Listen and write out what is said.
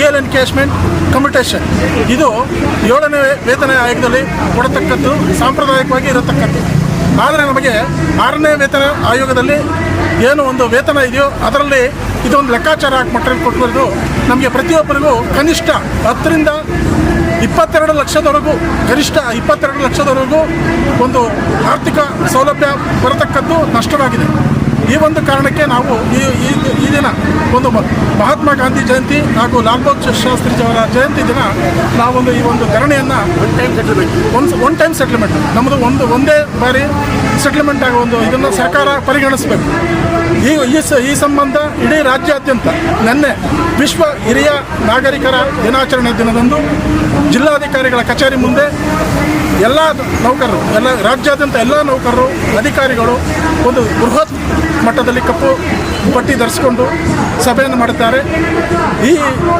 Real ಎನ್ಕೇಶ್ಮೆಂಟ್ commutation. ಇದು ಏಳನೇ ವೇತನ ಆಯೋಗದಲ್ಲಿ ಕೊಡತಕ್ಕದ್ದು, ಸಾಂಪ್ರದಾಯಿಕವಾಗಿ ಇರತಕ್ಕದ್ದು. ಆದರೆ ನಮಗೆ ಆರನೇ ವೇತನ ಆಯೋಗದಲ್ಲಿ ಏನು ಒಂದು ವೇತನ ಇದೆಯೋ ಅದರಲ್ಲಿ ಇದೊಂದು ಲೆಕ್ಕಾಚಾರ ಹಾಕಿ ಮಟ್ಟಲ್ಲಿ ಕೊಟ್ಟಿರೋದು ನಮಗೆ ಪ್ರತಿಯೊಬ್ಬರಿಗೂ ಕನಿಷ್ಠ ಹತ್ತರಿಂದ ಇಪ್ಪತ್ತೆರಡು ಲಕ್ಷದವರೆಗೂ ಗರಿಷ್ಠ ಇಪ್ಪತ್ತೆರಡು ಲಕ್ಷದವರೆಗೂ ಒಂದು ಆರ್ಥಿಕ ಸೌಲಭ್ಯ ಬರತಕ್ಕದ್ದು ನಷ್ಟವಾಗಿದೆ. ಈ ಒಂದು ಕಾರಣಕ್ಕೆ ನಾವು ಈ ಈ ದಿನ ಒಂದು ಮ- ಮಹಾತ್ಮ ಗಾಂಧಿ ಜಯಂತಿ ಹಾಗೂ ಲಾಲ್ ಬಹದ್ದೂರ್ ಶಾಸ್ತ್ರಿಜಿಯವರ ಜಯಂತಿ ದಿನ ನಾವೊಂದು ಈ ಒಂದು ಧರಣಿಯನ್ನು ಒನ್ ಟೈಮ್ ಸೆಟಲ್ಮೆಂಟ್ ಒಂದು ಒನ್ ಟೈಮ್ ಸೆಟ್ಲ್ಮೆಂಟ್ ನಮ್ಮದು ಒಂದು ಒಂದೇ ಬಾರಿ ಸೆಟ್ಲ್ಮೆಂಟ್ ಆಗೋ ಒಂದು ಇದನ್ನು ಸರ್ಕಾರ ಪರಿಗಣಿಸಬೇಕು. ಈ ಈ ಸ ಈ ಸಂಬಂಧ ಇಡೀ ರಾಜ್ಯಾದ್ಯಂತ ನಿನ್ನೆ ವಿಶ್ವ ಹಿರಿಯ ನಾಗರಿಕರ ದಿನಾಚರಣೆ ದಿನದಂದು ಜಿಲ್ಲಾಧಿಕಾರಿಗಳ ಕಚೇರಿ ಮುಂದೆ ಎಲ್ಲ ನೌಕರರು ಎಲ್ಲ ರಾಜ್ಯಾದ್ಯಂತ ಎಲ್ಲ ನೌಕರರು ಅಧಿಕಾರಿಗಳು ಒಂದು ಬೃಹತ್ ಮಟ್ಟದಲ್ಲಿ ಕಪ್ಪು ಪಟ್ಟಿ ಧರಿಸಿಕೊಂಡು ಸಭೆಯನ್ನು ಮಾಡುತ್ತಾರೆ. ಈ